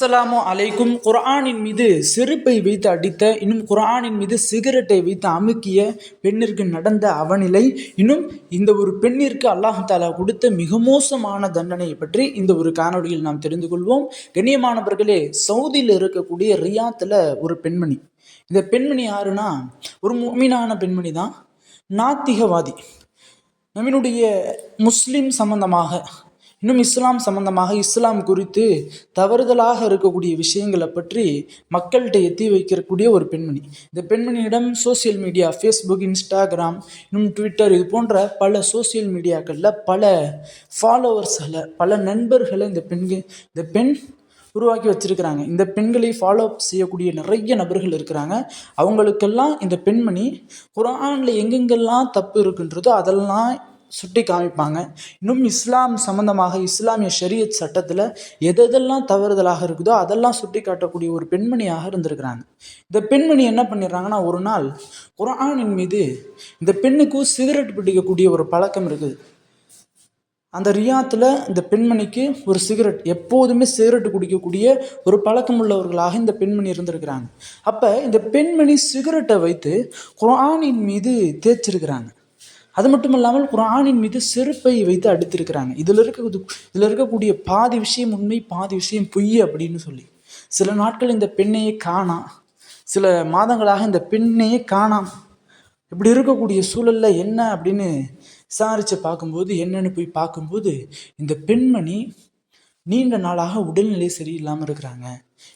அஸ்ஸலாமு அலைக்கும். குர்ஆனின் மீது செருப்பை வைத்து அடித்த இன்னும் குர்ஆனின் மீது சிகரெட்டை வைத்து அமுக்கிய பெண்ணிற்கு நடந்த அவநிலை இன்னும் இந்த ஒரு பெண்ணிற்கு அல்லாஹாலா கொடுத்த மிக மோசமான தண்டனையை பற்றி இந்த ஒரு காணொலியில் நாம் தெரிந்து கொள்வோம். கண்ணியமானவர்களே சவுதியில் இருக்கக்கூடிய ரியாத்தில் ஒரு பெண்மணி. இந்த பெண்மணி யாருன்னா ஒரு மீனான பெண்மணி தான் நாத்திகவாதி. நம்மினுடைய முஸ்லீம் சம்பந்தமாக இன்னும் இஸ்லாம் சம்பந்தமாக இஸ்லாம் குறித்து தவறுதலாக இருக்கக்கூடிய விஷயங்களை பற்றி மக்கள்கிட்ட எத்தி வைக்கக்கூடிய ஒரு பெண்மணி. இந்த பெண்மணியிடம் சோஷியல் மீடியா ஃபேஸ்புக் இன்ஸ்டாகிராம் இன்னும் ட்விட்டர் இது போன்ற பல சோஷியல் மீடியாக்களில் பல ஃபாலோவர்ஸ்களை பல நண்பர்களை இந்த பெண்கள் இந்த பெண் உருவாக்கி வச்சிருக்கிறாங்க. இந்த பெண்களை ஃபாலோ செய்யக்கூடிய நிறைய நபர்கள் இருக்கிறாங்க. அவங்களுக்கெல்லாம் இந்த பெண்மணி குரானில் எங்கெங்கெல்லாம் தப்பு இருக்குன்றதோ அதெல்லாம் சுட்டி காமிப்பாங்க. இன்னும் இஸ்லாம் சம்பந்தமாக இஸ்லாமிய ஷரியத் சட்டத்தில் எதெல்லாம் தவறுதலாக இருக்குதோ அதெல்லாம் சுட்டி காட்டக்கூடிய ஒரு பெண்மணியாக இருந்திருக்கிறாங்க. இந்த பெண்மணி என்ன பண்ணிடுறாங்கன்னா ஒரு நாள் குரானின் மீது இந்த பெண்ணுக்கு சிகரெட் பிடிக்கக்கூடிய ஒரு பழக்கம் இருக்குது. அந்த ரியாத்தில் இந்த பெண்மணிக்கு ஒரு சிகரெட் எப்போதுமே சிகரெட் குடிக்கக்கூடிய ஒரு பழக்கம் உள்ளவர்களாக இந்த பெண்மணி இருந்திருக்கிறாங்க. அப்போ இந்த பெண்மணி சிகரெட்டை வைத்து குரானின் மீது தேய்ச்சிருக்கிறாங்க. அது மட்டும் இல்லாமல் குரானின் மீது செருப்பை வைத்து அடித்திருக்கிறாங்க. இதில் இருக்க இதில் இருக்கக்கூடிய பாதி விஷயம் உண்மை பாதி விஷயம் பொய் அப்படின்னு சொல்லி. சில நாட்கள் இந்த பெண்ணையே காணாம் சில மாதங்களாக இந்த பெண்ணையே காணாம் இப்படி இருக்கக்கூடிய சூழலில் என்ன அப்படின்னு விசாரித்து பார்க்கும்போது என்னன்னு போய் பார்க்கும்போது இந்த பெண்மணி நீண்ட நாளாக உடல்நிலை சரியில்லாமல் இருக்கிறாங்க.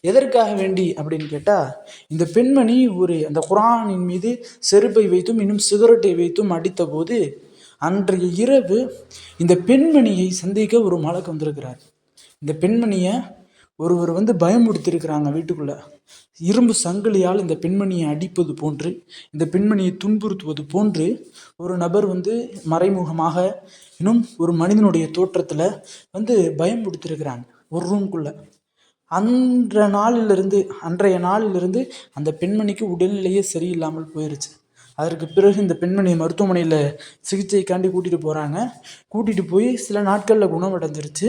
எதற்காக வேண்டி அப்படின்னு கேட்டால் இந்த பெண்மணி ஒரு அந்த குரானின் மீது செருப்பை வைத்தும் இன்னும் சிகரெட்டை வைத்தும் அடித்தபோது அன்றைய இரவு இந்த பெண்மணியை சந்திக்க ஒரு மலக்கு வந்திருக்கிறார். இந்த பெண்மணியை ஒருவர் வந்து பயமுடுத்திருக்கிறாங்க வீட்டுக்குள்ளே. இரும்பு சங்கிலியால் இந்த பெண்மணியை அடிப்பது போன்று இந்த பெண்மணியை துன்புறுத்துவது போன்று ஒரு நபர் வந்து மறைமுகமாக இன்னும் ஒரு மனிதனுடைய தோற்றத்தில் வந்து பயம் கொடுத்துருக்குறாங்க ஒரு ரூம்குள்ளே அன்ற நாளிலிருந்து அன்றைய நாளிலிருந்து அந்த பெண்மணிக்கு உடல்நிலையே சரியில்லாமல் போயிருச்சு. அதற்கு பிறகு இந்த பெண்மணியை மருத்துவமனையில் சிகிச்சைக்காண்டி கூட்டிகிட்டு போகிறாங்க கூட்டிகிட்டு போய் சில நாட்களில் குணமடைஞ்சிருச்சு.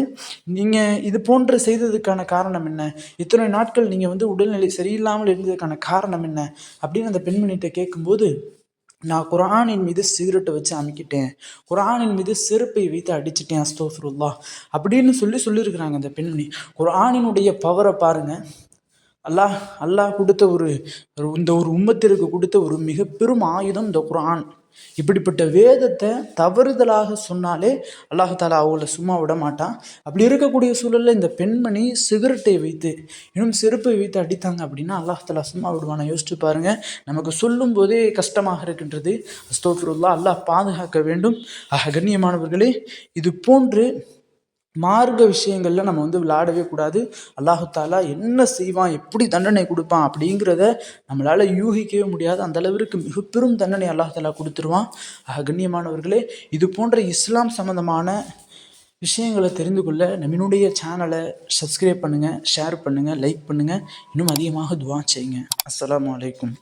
நீங்கள் இது போன்ற செய்ததுக்கான காரணம் என்ன? இத்தனை நாட்கள் நீங்கள் வந்து உடல்நிலை சரியில்லாமல் இருந்ததுக்கான காரணம் என்ன? அப்படின்னு அந்த பெண்மணிகிட்ட கேட்கும்போது நான் குரானின் மீது சிகரெட்டை வச்சு அமைக்கிட்டேன். குரானின் மீது செருப்பை வைத்து அடிச்சிட்டேன் அஸ்தோஃபருல்லா அப்படின்னு சொல்லி சொல்லியிருக்கிறாங்க அந்த பெண்மணி. குரானினுடைய பவரை பாருங்கள் அல்லாஹ் அல்லாஹ் கொடுத்த ஒரு இந்த ஒரு உம்மத்திற்கு கொடுத்த ஒரு மிக பெரும் ஆயுதம் இந்த குரான் இப்படிப்பட்ட வேதத்தை தவறுதலாக சொன்னாலே அல்லாஹாலா அவங்கள சும்மா விட மாட்டான். அப்படி இருக்கக்கூடிய சூழலில் இந்த பெண்மணி சிகரெட்டை வைத்து இன்னும் செருப்பை வைத்து அடித்தாங்க அப்படின்னா அல்லாஹாலா சும்மா விடுவானா? யோசிச்சு பாருங்க. நமக்கு சொல்லும் போதே கஷ்டமாக இருக்கின்றது. அஸ்தோஃபிருல்லா அல்லாஹ் பாதுகாக்க வேண்டும். ஆக கண்ணியமானவர்களே இது போன்று மார்க்க விஷயங்களில் நம்ம வந்து விளையாடவே கூடாது. அல்லாஹாலா என்ன செய்வான்? எப்படி தண்டனை கொடுப்பான்? அப்படிங்கிறத நம்மளால் யூகிக்கவே முடியாது. அந்த அளவிற்கு மிக பெரும் தண்டனை அல்லாஹாலா கொடுத்துருவான். ஆக கண்ணியமானவர்களே இது போன்ற இஸ்லாம் சம்மந்தமான விஷயங்களை தெரிந்து கொள்ள நம்மளுடைய சேனலை சப்ஸ்கிரைப் பண்ணுங்கள் ஷேர் பண்ணுங்கள் லைக் பண்ணுங்கள் இன்னும் அதிகமாக துவா செய்யுங்க. அஸ்லாம் வலைக்கும்